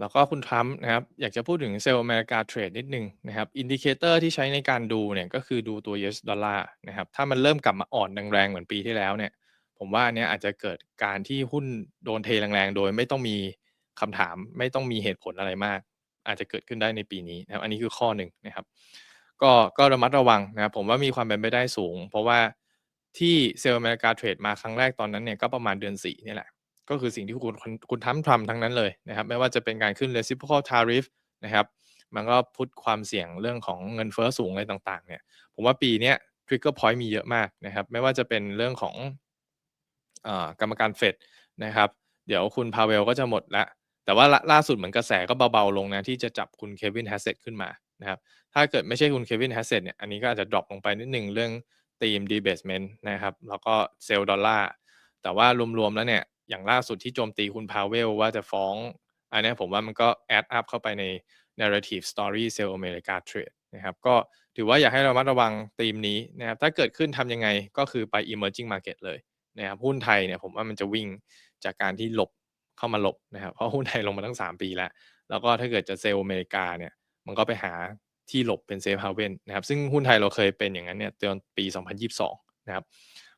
แล้วก็คุณทรัมป์นะครับอยากจะพูดถึงเซลล์อเมริกาเทรดนิดหนึ่งนะครับอินดิเคเตอร์ที่ใช้ในการดูเนี่ยก็คือดูตัว US ดอลลาร์นะครับถ้ามันเริ่มกลับมาอ่อนแรงๆเหมือนปีที่แล้วเนี่ยผมว่าอันเนี้ยอาจจะเกิดการที่หุ้นโดนเทแรงๆ โดยไม่ต้องมีคำถามไม่ต้องมีเหตุผลอะไรมาก อาจจะเกิดขึ้นได้ในปีนี้นะครับอันนี้คือข้อหนึ่งนะครับ ก็ก็ระมัดระวังนะครับผมว่ามีความเป็นไปได้สูง เพราะว่าที่เซลล์อเมริกาเทรดมาครั้งแรกตอนนั้นเนี่ยก็ประมาณเดือน4นี่แหละ ก็คือสิ่งที่คุณคุณคณทำทำทั้งนั้นเลยนะครับ ไม่ว่าจะเป็นการขึ้น reciprocal tariff นะครับ มันก็พุทความเสี่ยงเรื่องของเงินเฟ้อสูงอะไรต่างๆ เนี่ย ผมว่าปีนี้ trigger point มีเยอะมากนะครับ ไม่ว่าจะเป็นเรื่องของอกรรมการเฟดนะครับ เดี๋ยวคุณพาเวลก็จะหมดละ แต่ว่าล่าสุดเหมือนกระแสก็เบาๆลงนะที่จะจับคุณเควินแฮสเซตขึ้นมานะครับ ถ้าเกิดไม่ใช่คุณเควินแฮสเซตเนี่ย อันนี้ก็อาจจะดรอปลงไปนิดหนึ่งเรื่องทีมดีเบสเมนต์นะครับ แล้วก็เซลล์ดอลลาร์ แต่ว่ารวมๆแล้วเนี่ย อย่างล่าสุดที่โจมตีคุณพาเวลว่าจะฟ้อง อันนี้ผมว่ามันก็แอดอัพเข้าไปใน narrative story sell America trade นะครับก็ถือว่าอยากให้เรามัดระวังธีมนี้นะครับถ้าเกิดขึ้นทำยังไงก็คือไป emerging market เลยนะครับหุ้นไทยเนี่ยผมว่ามันจะวิ่งจากการที่หลบเข้ามาหลบนะครับเพราะหุ้นไทยลงมาตั้ง 3 ปีแล้ว แล้วก็ถ้าเกิดจะเซลล์อเมริกาเนี่ยมันก็ไปหาที่หลบเป็นเซฟฮาเวนนะครับซึ่งหุ้นไทยเราเคยเป็นอย่างนั้นเนี่ยตอนปี 2022 นะครับ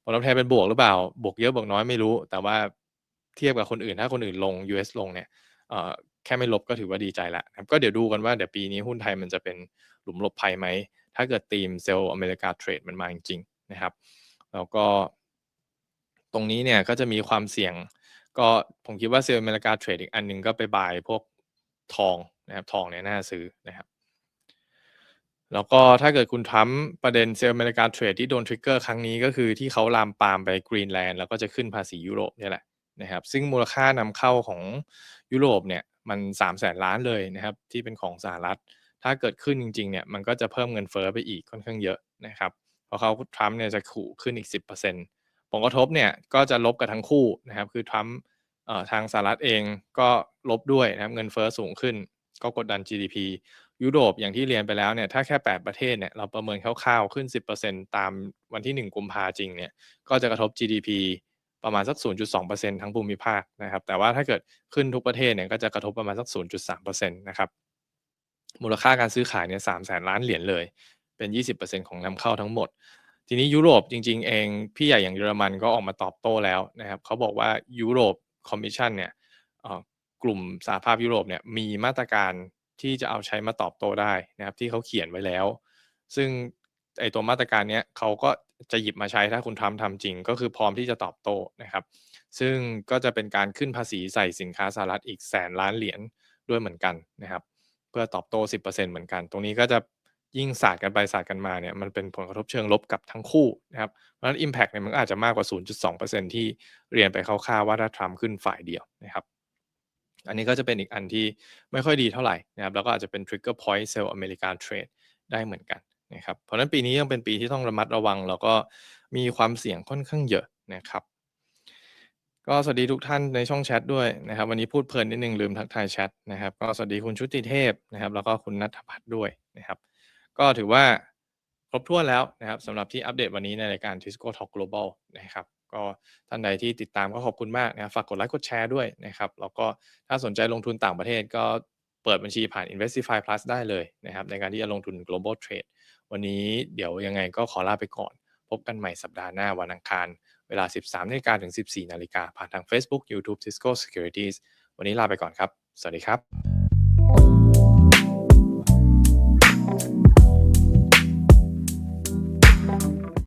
ผลตอบแทนเป็นบวกหรือเปล่า บวกเยอะบวกน้อยไม่รู้ แต่ว่า เทียบกับคนอื่น ถ้าคนอื่นลง US ลงเนี่ยแค่ไม่ลบก็ถือว่าดีใจละครับก็เดี๋ยวดูกันว่าเดี๋ยวปีนี้หุ้นไทยมันจะเป็นหลุมหลบภัยไหม ถ้าเกิดทีมเซลล์อเมริกาเทรดมันมาจริงๆนะครับ แล้วก็ ตรงนี้เนี่ยก็จะมีความเสี่ยง ก็ผมคิดว่าเซลล์อเมริกาเทรดอีกอันนึงก็ไปบายพวกทองนะครับทองเนี่ยน่าซื้อนะครับ แล้วก็ถ้าเกิดคุณทำประเด็นเซลล์อเมริกาเทรดที่โดนทริกเกอร์ครั้งนี้ก็คือที่เขาลามปามไปกรีนแลนด์แล้วก็จะขึ้นภาษียุโรปเนี่ยแหละ นะครับซึ่งมูลค่านำเข้าของยุโรปเนี่ยมัน3ามแสนล้านเลยนะครับที่เป็นของสหรัฐ ถ้าเกิดขึ้นจริงๆเนี่ยมันก็จะเพิ่มเงินเฟ้อไปอีกค่อนข้างเยอะนะครับเพราะเขาทรัมป์เนี่ยจะขู่ขึ้นอีก 10%ผลกระทบเนี่ยก็จะลบกับทั้งคู่นะครับคือทรัมป์ทางสหรัฐเองก็ลบด้วยนะครับเงินเฟ้อสูงขึ้น ก็กดดัน GDP ยุโรปอย่างที่เรียนไปแล้วเนี่ยถ้าแค่ 8 ประเทศเนี่ยเราประเมินคร่าวๆขึ้น 10%ตามวันที่ 1 กุมภาจริงเนี่ยก็จะกระทบ GDP ประมาณสัก 0.2%ทั้งภูมิภาคนะครับแต่ว่าถ้าเกิดขึ้นทุกประเทศเนี่ยก็จะกระทบประมาณสัก 0.3%นะครับมูลค่าการซื้อขายเนี่ย3แสนล้านเหรียญเลย เป็น 20%ของนำเข้าทั้งหมด ทีนี้ยุโรปจริง ๆ เองพี่ใหญ่อย่างเยอรมันก็ออกมาตอบโต้แล้วนะครับเขาบอกว่ายุโรปคอมมิชชั่นเนี่ยกลุ่มสหภาพยุโรปเนี่ยมีมาตรการที่จะเอาใช้มาตอบโต้ได้นะครับที่เขาเขียนไว้แล้ว ซึ่งไอตัวมาตรการเนี้เขาก็ จะหยิบมาใช้ถ้าคุณทำทำจริง ก็คือพร้อมที่จะตอบโต้นะครับ ซึ่งก็จะเป็นการขึ้นภาษีใส่สินค้าสหรัฐอีกแสนล้านเหรียญด้วยเหมือนกันนะครับ เพื่อตอบโต้ 10%เหมือนกัน ตรงนี้ก็จะยิ่งศาสตร์กันไปศาสตร์กันมาเนี่ยมันเป็นผลกระทบเชิงลบกับทั้งคู่นะครับเพราะฉะนั้น Impact เนี่ยมันอาจจะมากกว่า 0.2%ที่เรียนไปคร่าวๆว่าถ้าทรัมป์ขึ้นฝ่ายเดียวนะครับ อันนี้ก็จะเป็นอีกอันที่ไม่ค่อยดีเท่าไหร่นะครับแล้วก็อาจจะเป็น trigger point sell American trade ได้เหมือนกัน นะครับเพราะนั้นปีนี้ยังเป็นปีที่ต้องระมัดระวัง แล้วก็มีความเสี่ยงค่อนข้างเยอะนะครับ ก็สวัสดีทุกท่านในช่องแชทด้วยนะครับ วันนี้พูดเพลินนิดนึงลืมทักทายแชทนะครับก็สวัสดีคุณชุติเทพนะครับ แล้วก็คุณนัทพัฒน์ด้วยนะครับ ก็ถือว่าครบถ้วนแล้วนะครับสำหรับที่อัปเดตวันนี้ในรายการ Tisco Talk Global นะครับก็ท่านใดที่ติดตามก็ขอบคุณมากนะฝากกดไลค์กดแชร์ด้วยนะครับแล้วก็ถ้าสนใจลงทุนต่างประเทศก็เปิดบัญชีผ่าน Investify Plus ได้เลยนะครับในการที่จะลงทุน global trade วันนี้เดี๋ยวยังไงก็ขอลาไปก่อน พบกันใหม่สัปดาห์หน้าวันอังคาร เวลา 13นาฬิกาถึง 14นาฬิกาผ่านทาง Facebook YouTube Cisco Securities วันนี้ลาไปก่อนครับ สวัสดีครับ